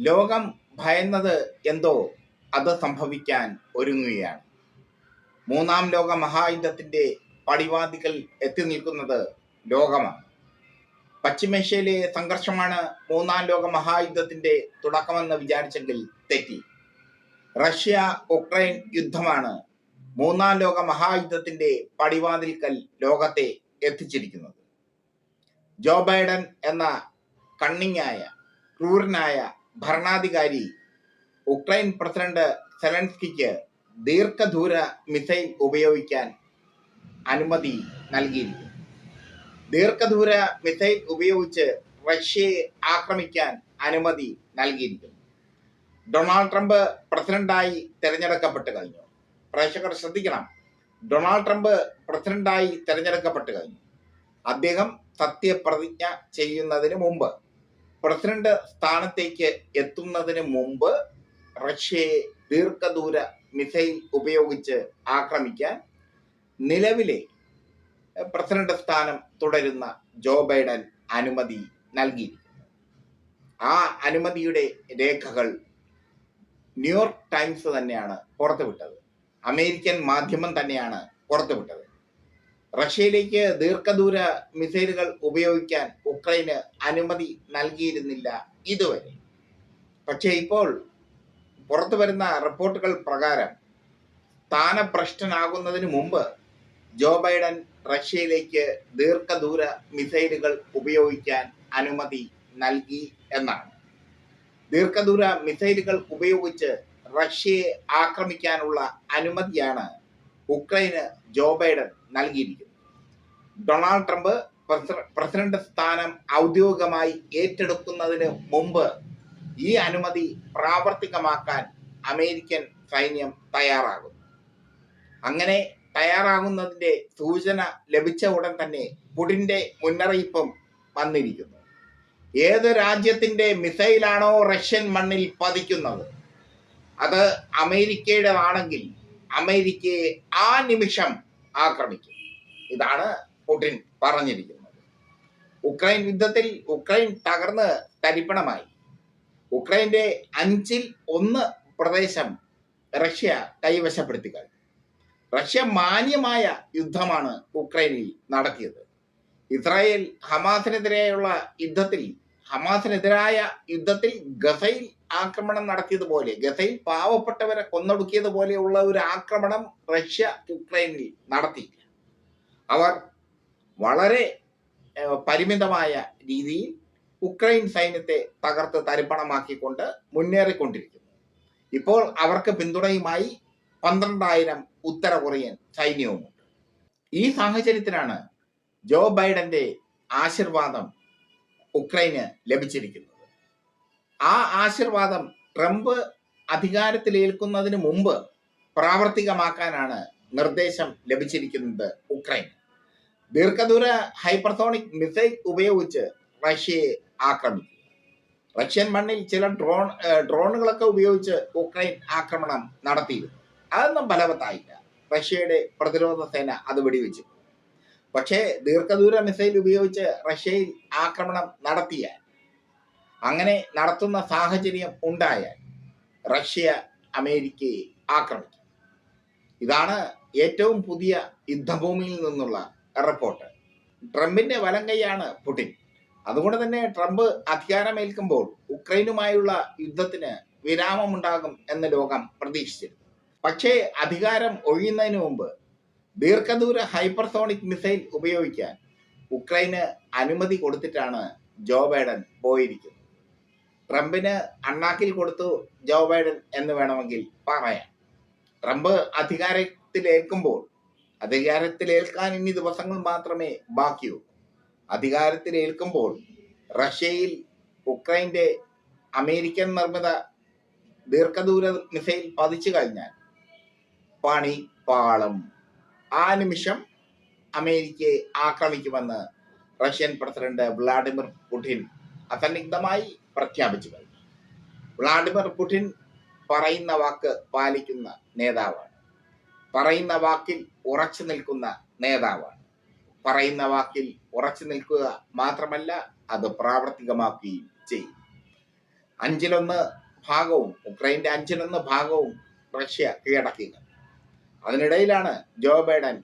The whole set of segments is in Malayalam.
ലോകം ഭയന്നത് എന്തോ അത് സംഭവിക്കാൻ ഒരുങ്ങുകയാണ്. മൂന്നാം ലോക മഹായുദ്ധത്തിന്റെ പടിവാദികൾ എത്തി നിൽക്കുന്നത് ലോകമാണ്. പശ്ചിമേഷ്യയിലെ സംഘർഷമാണ് മൂന്നാം ലോക മഹായുദ്ധത്തിന്റെ തുടക്കമെന്ന് വിചാരിച്ചെങ്കിൽ തെറ്റി. റഷ്യ ഉക്രൈൻ യുദ്ധമാണ് മൂന്നാം ലോക മഹായുദ്ധത്തിന്റെ പടിവാതിൽക്കൽ ലോകത്തെ എത്തിച്ചിരിക്കുന്നത്. ജോ ബൈഡൻ എന്ന കണ്ണിങ്ങായ ക്രൂരനായ ഭരണാധികാരി ഉക്രൈൻ പ്രസിഡന്റ് സെലൻസ്കിക്ക് ദീർഘദൂര മിസൈൽ ഉപയോഗിക്കാൻ അനുമതി നൽകിയിരിക്കുന്നു. ദീർഘദൂര മിസൈൽ ഉപയോഗിച്ച് റഷ്യയെ ആക്രമിക്കാൻ അനുമതി നൽകിയിരിക്കുന്നു. ഡൊണാൾഡ് ട്രംപ് പ്രസിഡന്റായി തെരഞ്ഞെടുക്കപ്പെട്ട് കഴിഞ്ഞു. പ്രേക്ഷകർ ശ്രദ്ധിക്കണം. ഡൊണാൾഡ് ട്രംപ് പ്രസിഡന്റായി തെരഞ്ഞെടുക്കപ്പെട്ട് കഴിഞ്ഞു. അദ്ദേഹം സത്യപ്രതിജ്ഞ ചെയ്യുന്നതിന് മുമ്പ് പ്രസിഡന്റ് സ്ഥാനത്തേക്ക് എത്തുന്നതിന് മുമ്പ് റഷ്യയെ ദീർഘദൂര മിസൈൽ ഉപയോഗിച്ച് ആക്രമിക്കാൻ നിലവിലെ പ്രസിഡന്റ് സ്ഥാനം തുടരുന്ന ജോ ബൈഡൻ അനുമതി നൽകിയിരിക്കുന്നു. ആ അനുമതിയുടെ രേഖകൾ ന്യൂയോർക്ക് ടൈംസ് തന്നെയാണ് പുറത്തുവിട്ടത്. അമേരിക്കൻ മാധ്യമം തന്നെയാണ് പുറത്തുവിട്ടത്. റഷ്യയിലേക്ക് ദീർഘദൂര മിസൈലുകൾ ഉപയോഗിക്കാൻ ഉക്രൈന് അനുമതി നൽകിയിരുന്നില്ല ഇതുവരെ. പക്ഷേ ഇപ്പോൾ പുറത്തു വരുന്ന റിപ്പോർട്ടുകൾ പ്രകാരം സ്ഥാനഭ്രഷ്ടനാകുന്നതിന് മുമ്പ് ജോ ബൈഡൻ റഷ്യയിലേക്ക് ദീർഘദൂര മിസൈലുകൾ ഉപയോഗിക്കാൻ അനുമതി നൽകി എന്നാണ്. ദീർഘദൂര മിസൈലുകൾ ഉപയോഗിച്ച് റഷ്യയെ ആക്രമിക്കാനുള്ള അനുമതിയാണ് ഉക്രൈന് ജോ ബൈഡൻ നൽകിയിരിക്കുന്നു. ഡൊണാൾഡ് ട്രംപ് പ്രസ- പ്രസിഡന്റ് സ്ഥാനം ഔദ്യോഗികമായി ഏറ്റെടുക്കുന്നതിന് മുമ്പ് ഈ അനുമതി പ്രാവർത്തികമാക്കാൻ അമേരിക്കൻ സൈന്യം തയ്യാറാകും അങ്ങനെ തയ്യാറാകുന്നതിന്റെ സൂചന ലഭിച്ച ഉടൻ തന്നെ പുടിന്റെ മുന്നറിയിപ്പും വന്നിരിക്കുന്നു. ഏത് രാജ്യത്തിന്റെ മിസൈലാണോ റഷ്യൻ മണ്ണിൽ പതിക്കുന്നത്? അത് അമേരിക്കയുടേതാണെങ്കിൽ അമേരിക്കയെ ആ നിമിഷം ആക്രമിക്കും. ഇതാണ് പുടിൻ പറഞ്ഞിരിക്കുന്നത്. ഉക്രൈൻ യുദ്ധത്തിൽ ഉക്രൈൻ തകർന്ന് തരിപ്പണമായി. ഉക്രൈന്റെ അഞ്ചിൽ ഒന്ന് പ്രദേശം റഷ്യ കൈവശപ്പെടുത്തി കഴിഞ്ഞു. റഷ്യ മാന്യമായ യുദ്ധമാണ് ഉക്രൈനിൽ നടത്തിയത്. ഇസ്രായേൽ ഹമാസിനെതിരെയുള്ള യുദ്ധത്തിൽ ഹമാസിനെതിരായ യുദ്ധത്തിൽ ഗസയിൽ ആക്രമണം നടത്തിയതുപോലെ ഗസയിൽ പാവപ്പെട്ടവരെ കൊന്നൊടുക്കിയതുപോലെയുള്ള ഒരു ആക്രമണം റഷ്യ യുക്രൈനിൽ നടത്തി അവർ വളരെ പരിമിതമായ രീതിയിൽ ഉക്രൈൻ സൈന്യത്തെ തകർത്ത് തരിപ്പണമാക്കിക്കൊണ്ട് മുന്നേറിക്കൊണ്ടിരിക്കുന്നു. ഇപ്പോൾ അവർക്ക് പിന്തുണയുമായി പന്ത്രണ്ടായിരം ഉത്തര കൊറിയൻ സൈന്യവുമുണ്ട്. ഈ സാഹചര്യത്തിലാണ് ജോ ബൈഡന്റെ ആശീർവാദം ഉക്രൈന് ലഭിച്ചിരിക്കുന്നത്. ആ ആശീർവാദം ട്രംപ് അധികാരത്തിലേൽക്കുന്നതിന് മുമ്പ് പ്രാവർത്തികമാക്കാനാണ് നിർദ്ദേശം ലഭിച്ചിരിക്കുന്നത് ഉക്രൈൻ ദീർഘദൂര ഹൈപ്പർസോണിക് മിസൈൽ ഉപയോഗിച്ച് റഷ്യയെ ആക്രമിക്കും റഷ്യൻ മണ്ണിൽ ചില ഡ്രോൺ ഡ്രോണുകളൊക്കെ ഉപയോഗിച്ച് ഉക്രൈൻ ആക്രമണം നടത്തിയിരുന്നു. അതൊന്നും ഫലവത്തായില്ല. റഷ്യയുടെ പ്രതിരോധ സേന അത് വെടിവെച്ചു. പക്ഷേ ദീർഘദൂര മിസൈൽ ഉപയോഗിച്ച് റഷ്യയിൽ ആക്രമണം നടത്തിയാൽ അങ്ങനെ നടത്തുന്ന സാഹചര്യം ഉണ്ടായാൽ റഷ്യ അമേരിക്കയെ ആക്രമിക്കും. ഇതാണ് ഏറ്റവും പുതിയ യുദ്ധഭൂമിയിൽ നിന്നുള്ള റിപ്പോർട്ട്. ട്രംപിന്റെ വലം കൈയാണ് പുടിൻ. അതുകൊണ്ട് തന്നെ ട്രംപ് അധികാരമേൽക്കുമ്പോൾ ഉക്രൈനുമായുള്ള യുദ്ധത്തിന് വിരാമമുണ്ടാകും എന്ന് ലോകം പ്രതീക്ഷിച്ചിരുന്നു. പക്ഷേ അധികാരം ഒഴിയുന്നതിന് മുമ്പ് ദീർഘദൂര ഹൈപ്പർസോണിക് മിസൈൽ ഉപയോഗിക്കാൻ ഉക്രൈന് അനുമതി കൊടുത്തിട്ടാണ് ജോ ബൈഡൻ പോയിരിക്കുന്നത്. ട്രംപിന് അണ്ണാക്കിൽ കൊടുത്തു ജോ ബൈഡൻ എന്ന് വേണമെങ്കിൽ പറയാം. ട്രംപ് അധികാരത്തിലേൽക്കുമ്പോൾ അധികാരത്തിലേൽക്കാൻ ഇനി ദിവസങ്ങൾ മാത്രമേ ബാക്കിയുള്ളൂ. അധികാരത്തിലേൽക്കുമ്പോൾ റഷ്യയിൽ ഉക്രൈന്റെ അമേരിക്കൻ നിർമ്മിത ദീർഘദൂര മിസൈൽ പതിച്ചു കഴിഞ്ഞാൽ പണി പാളം. ആ നിമിഷം അമേരിക്കയെ ആക്രമിക്കുമെന്ന് റഷ്യൻ പ്രസിഡന്റ് വ്ളാഡിമിർ പുടിൻ അസന്നിഗ്ധമായി പ്രഖ്യാപിച്ചു കഴിഞ്ഞു. വ്ളാഡിമിർ പുടിൻ പറയുന്ന വാക്ക് പാലിക്കുന്ന നേതാവാണ്. പറയുന്ന വാക്കിൽ ഉറച്ചു നിൽക്കുന്ന നേതാവാണ്. പറയുന്ന വാക്കിൽ ഉറച്ചു നിൽക്കുക മാത്രമല്ല അത് പ്രാവർത്തികമാക്കുകയും ചെയ്യും. അഞ്ചിലൊന്ന് ഭാഗവും ഉക്രൈന്റെ അഞ്ചിലൊന്ന് ഭാഗവും റഷ്യ കീഴടക്കുക അതിനിടയിലാണ് ജോ ബൈഡൻ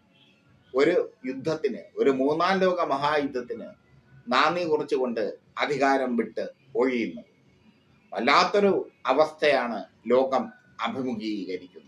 ഒരു യുദ്ധത്തിന് ഒരു മൂന്നാം ലോക മഹായുദ്ധത്തിന് നാന്ദി കുറിച്ചുകൊണ്ട് അധികാരം വിട്ട് ഒഴിയുന്നത്. വല്ലാത്തൊരു അവസ്ഥയാണ് ലോകം അഭിമുഖീകരിക്കുന്നത്.